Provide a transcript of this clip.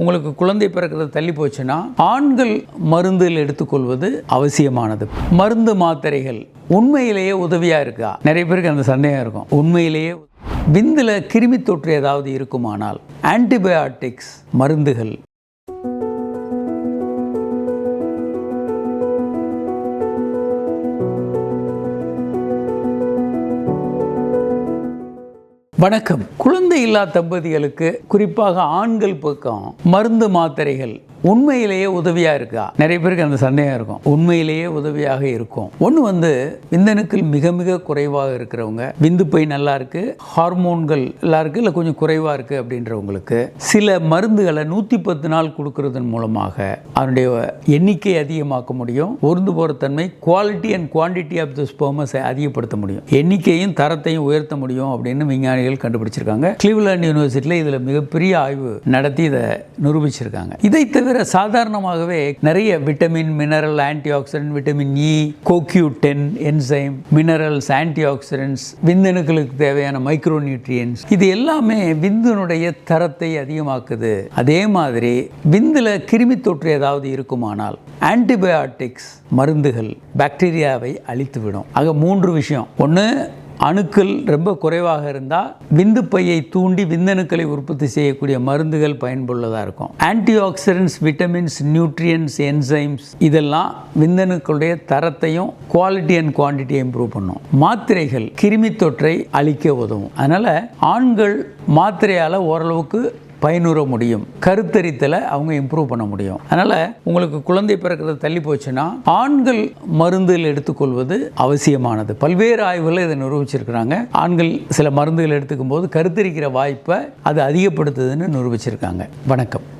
உங்களுக்கு குழந்தை பிறக்கிறது தள்ளி போச்சுன்னா ஆண்கள் மருந்துகள் எடுத்துக்கொள்வது அவசியமானது. மருந்து மாத்திரைகள் உண்மையிலேயே உதவியாக இருக்கா? நிறைய பேருக்கு அந்த சந்தேகம் இருக்கும். உண்மையிலேயே விந்தில் கிருமி தொற்று ஏதாவது இருக்குமானால் ஆன்டிபயாட்டிக்ஸ் மருந்துகள் வணக்கம். குழந்தை இல்லா தம்பதிகளுக்கு குறிப்பாக ஆண்கள் பக்கம் மருந்து மாத்திரைகள் உண்மையிலேயே உதவியாக இருக்கா? நிறைய பேருக்கு அந்த சந்தேகம் இருக்கும். உண்மையிலேயே உதவியாக இருக்கும். ஒன்று வந்து விந்தணுக்கள் மிக மிக குறைவாக இருக்கிறவங்க. விந்து பை நல்லா இருக்கு. ஹார்மோன்கள் எல்லாம் இருக்கு. இல்லை கொஞ்சம் குறைவாக இருக்கு அப்படின்றவங்களுக்கு சில மருந்துகளை நூற்றி பத்து நாள் கொடுக்கறதன் மூலமாக அதனுடைய எண்ணிக்கை அதிகமாக்க முடியும். ஒருந்து போகிற தன்மை quality and quantity of the ஸ்போமஸை அதிகப்படுத்த முடியும். எண்ணிக்கையும் தரத்தையும் உயர்த்த முடியும் அப்படின்னு விஞ்ஞானிகள் கண்டுபிடிச்சிருக்காங்க. கிளீவ்லாண்ட் யூனிவர்சிட்டியில் இதில் மிகப்பெரிய ஆய்வு நடத்தி இதை நிரூபிச்சிருக்காங்க. இதை தவிர சாதாரணமாகவே நிறைய vitamin mineral antioxidant vitamin E CoQ ten enzyme minerals antioxidants விந்தணுக்களுக்கு தேவையான மைக்ரோ நியூட்ரியன்ஸ் இது எல்லாமே விந்தனுடைய தரத்தை அதிகமாக்குது. அதே மாதிரி விந்தில் கிருமி தொற்று ஏதாவது இருக்குமானால் ஆன்டிபயாட்டிக்ஸ் மருந்துகள் பாக்டீரியாவை அழித்துவிடும். ஆக மூன்று விஷயம். ஒன்று அணுக்கள் ரொம்ப குறைவாக இருந்தால் விந்து பையை தூண்டி விந்தணுக்களை உற்பத்தி செய்யக்கூடிய மருந்துகள் பயன்புள்ளதாக இருக்கும். Antioxidants vitamins nutrients enzymes இதெல்லாம் விந்தணுக்களுடைய தரத்தையும் குவாலிட்டி அண்ட் குவான்டிட்டியை இம்ப்ரூவ் பண்ணும். மாத்திரைகள் கிருமி தொற்றை அழிக்க உதவும். அதனால் ஆண்கள் மாத்திரையால் ஓரளவுக்கு பயனுற முடியும். கருத்தரித்தலை அவங்க இம்ப்ரூவ் பண்ண முடியும். அதனால் உங்களுக்கு குழந்தை பிறக்கிறது தள்ளி போச்சுன்னா ஆண்கள் மருந்துகள் எடுத்துக்கொள்வது அவசியமானது. பல்வேறு ஆய்வுகளை இதை நிரூபிச்சிருக்கிறாங்க. ஆண்கள் சில மருந்துகள் எடுத்துக்கும் போது கருத்தரிக்கிற வாய்ப்பை அது அதிகப்படுத்துதுன்னு நிரூபிச்சிருக்காங்க. வணக்கம்.